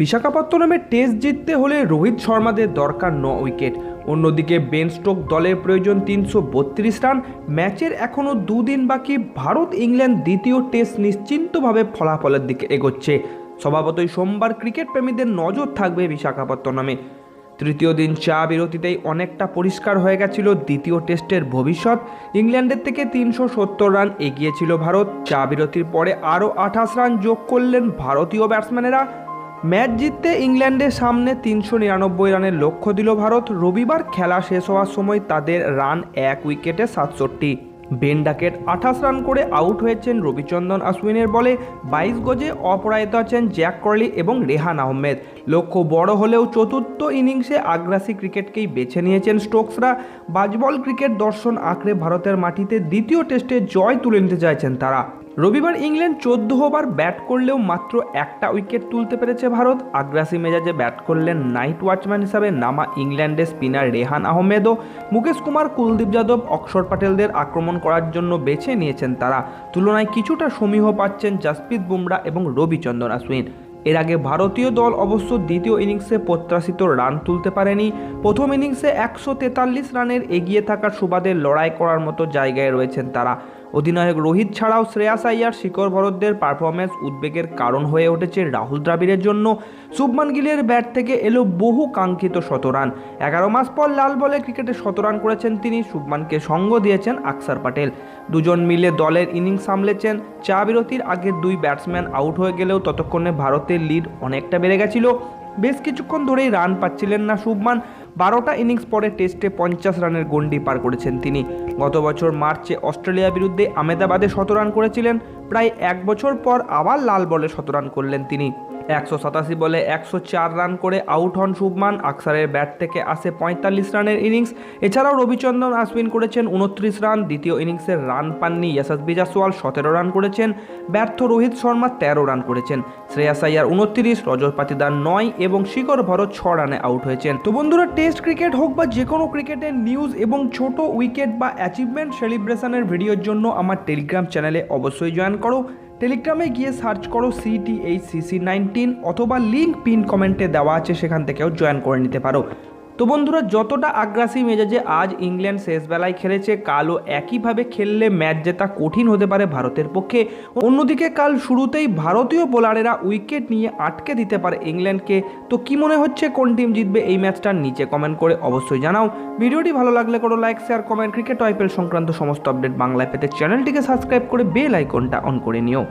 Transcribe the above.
বিশাখাপত্তনমে test জিততে হলে রোহিত শর্মাদের দরকার ন উইকেট। অন্যদিকে বেন স্টোক দলের প্রয়োজন তিনশো বত্রিশ রান। ম্যাচের এখনও দুদিন বাকি। ভারত ইংল্যান্ড দ্বিতীয় টেস্ট নিশ্চিন্তভাবে ফলাফলের দিকে এগোচ্ছে। স্বভাবতই সোমবার ক্রিকেট প্রেমীদের নজর থাকবে বিশাখাপত্তনমে। তৃতীয় দিন চা বিরতিতেই অনেকটা পরিষ্কার হয়ে গেছিল দ্বিতীয় টেস্টের ভবিষ্যৎ। ইংল্যান্ডের থেকে তিনশো সত্তর রান এগিয়েছিল ভারত। চা বিরতির পরে আরও আঠাশ রান যোগ করলেন ভারতীয় ব্যাটসম্যানেরা। ম্যাচ জিততে ইংল্যান্ডের সামনে তিনশো নিরানব্বই রানের লক্ষ্য দিল ভারত। রবিবার খেলা শেষ হওয়ার সময় তাদের রান এক উইকেটে সাতষট্টি। বেন ডাকেট আঠাশ রান করে আউট হয়েছেন রবিচন্দন আশ্বিনের বলে বাইশ গজে অপরাজিত আছেন জ্যাক করলি এবং রেহান আহমেদ। লক্ষ্য বড় হলেও চতুর্থ ইনিংসে আগ্রাসী ক্রিকেটকেই বেছে নিয়েছেন স্টোকসরা। বাজবল ক্রিকেট দর্শন আঁকড়ে ভারতের মাটিতে দ্বিতীয় টেস্টে জয় তুলে নিতে চাইছেন তারা। রবিবার ইংল্যান্ড চোদ্দ ওভার ব্যাট করলেও মাত্র একটা উইকেট তুলতে পেরেছে ভারত। আগ্রাসী মেজাজে ব্যাট করলেন নাইট ওয়াচম্যান হিসাবে নামা ইংল্যান্ডের স্পিনার রেহান আহমেদও। মুকেশ কুমার, কুলদীপ যাদব, অক্ষর প্যাটেলদের আক্রমণ করার জন্য বেছে নিয়েছেন তারা। তুলনায় কিছুটা সমীহ পাচ্ছেন জাসপ্রীত বুমরা এবং রবিচন্দ্রন আশ্বিন। এর আগে ভারতীয় দল অবশ্য দ্বিতীয় ইনিংসে প্রত্যাশিত রান তুলতে পারেনি। প্রথম ইনিংসে একশো তেতাল্লিশ রানের এগিয়ে থাকার সুবাদে লড়াই করার মতো জায়গায় রয়েছেন তারা। অধিনায়ক রোহিত ছাড়াও শ্রেয়াস আইয়ার শিকর ভরতদের পারফরমেন্স উদ্বেগের কারণ হয়ে উঠেছে রাহুল দ্রাবিড়ের জন্য। শুভমান গিলের ব্যাট থেকে এলো বহু কাঙ্ক্ষিত শতরান এগারো মাস পর লাল বলে ক্রিকেটে শতরান করেছেন তিনি, শুভমানকে সঙ্গ দিয়েছেন আকসার পাটেল। দুজন মিলে দলের ইনিংস সামলেছেন। চা বিরতির আগে দুই ব্যাটসম্যান আউট হয়ে গেলেও ততক্ষণে ভারতের লিড অনেকটা বেড়ে গেছিল। বেশ কিছুক্ষণ ধরেই রান পাচ্ছিলেন না শুভমান। বারোটা ইনিংস পরে টেস্টে পঞ্চাশ রানের গন্ডি পার করেছেন তিনি। গত বছর মার্চে অস্ট্রেলিয়ার বিরুদ্ধে আমেদাবাদে শতরান করেছিলেন। প্রায় এক বছর পর আবার লাল বলে শতরান করলেন তিনি। একশো সাতাশি বলে একশো চার রান করে আউট হন শুভমান। আকসারের ব্যাট থেকে আসে পঁয়তাল্লিশ রানের ইনিংস। এছাড়াও রবিচন্দ্রন আশ্বিন করেছেন উনত্রিশ রান, দ্বিতীয় ইনিংসের রান পাননি ইয়াসাসবি জাসওয়াল সতেরো রান করেছেন। ব্যর্থ রোহিত শর্মা তেরো রান করেছেন। শ্রেয়াস আইয়ার উনত্রিশ, রজত পাতিদার নয় এবং শিকর ভরত ছ রানে আউট হয়েছেন। তো বন্ধুরা, টেস্ট ক্রিকেট হোক বা যে কোনো ক্রিকেটের নিউজ এবং ছোট উইকেট বা অ্যাচিভমেন্ট সেলিব্রেশনের ভিডিওর জন্য আমার টেলিগ্রাম চ্যানেলে অবশ্যই জয়েন করো। টেলিগ্রামে গিয়ে সার্চ করো সিটিএইচ সিসি নাইনটিন অথবা লিঙ্ক পিন কমেন্টে দেওয়া আছে, সেখান থেকেও জয়েন করে নিতে পারো। তো বন্ধুরা, যতটা আগ্রাসী মেজাজে আজ ইংল্যান্ড শেষ বেলায় খেলেছে, কালও একইভাবে খেললে ম্যাচ জেতা কঠিন হতে পারে ভারতের পক্ষে। অন্যদিকে, কাল শুরুতেই ভারতীয় বোলারেরা উইকেট নিয়ে আটকে দিতে পারে ইংল্যান্ডকে। তো কি মনে হচ্ছে, কোন টিম জিতবে এই ম্যাচটার নিচে কমেন্ট করে অবশ্যই জানাও। ভিডিওটি ভালো লাগলে করো like, share, comment, cricket IPL সংক্রান্ত সমস্ত আপডেট বাংলায় পেতে চ্যানেলটিকে সাবস্ক্রাইব করে বেল আইকনটা অন করে নিও।